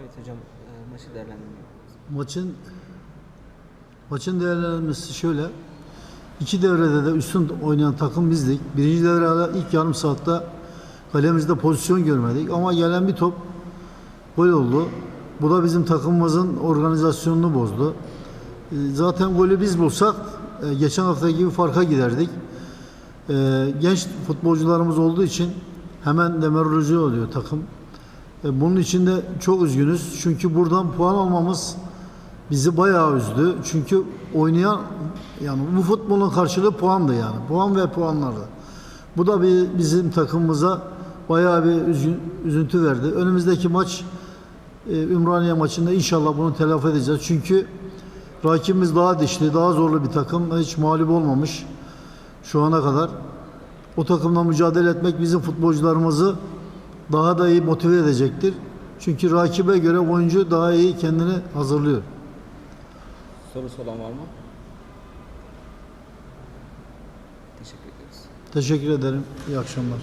Evet hocam e, maçı değerlendirmek. Maçın maçın değerlendirmesi şöyle. İki devrede de üstün oynayan takım bizdik. Birinci devrede ilk yarım saatte kalemizde pozisyon görmedik ama gelen bir top gol oldu. Bu da bizim takımımızın organizasyonunu bozdu. E, Zaten golü biz bulsak e, geçen hafta gibi farka giderdik. Genç futbolcularımız olduğu için hemen demoralize oluyor takım. E, Bunun için de çok üzgünüz. Çünkü buradan puan almamız bizi bayağı üzdü. Çünkü oynayan yani bu futbolun karşılığı puandı yani. Puan ve puanlardı. Bu da bir, bizim takımımıza bayağı bir üzgün- üzüntü verdi. Önümüzdeki maç e, Ümraniye maçında inşallah bunu telafi edeceğiz. Çünkü rakibimiz daha dişli, daha zorlu bir takım. Hiç mağlup olmamış şu ana kadar. O takımla mücadele etmek bizim futbolcularımızı daha da iyi motive edecektir. Çünkü rakibe göre oyuncu daha iyi kendini hazırlıyor. Sorusu olan var mı? Teşekkür ederiz. Teşekkür ederim. İyi akşamlar.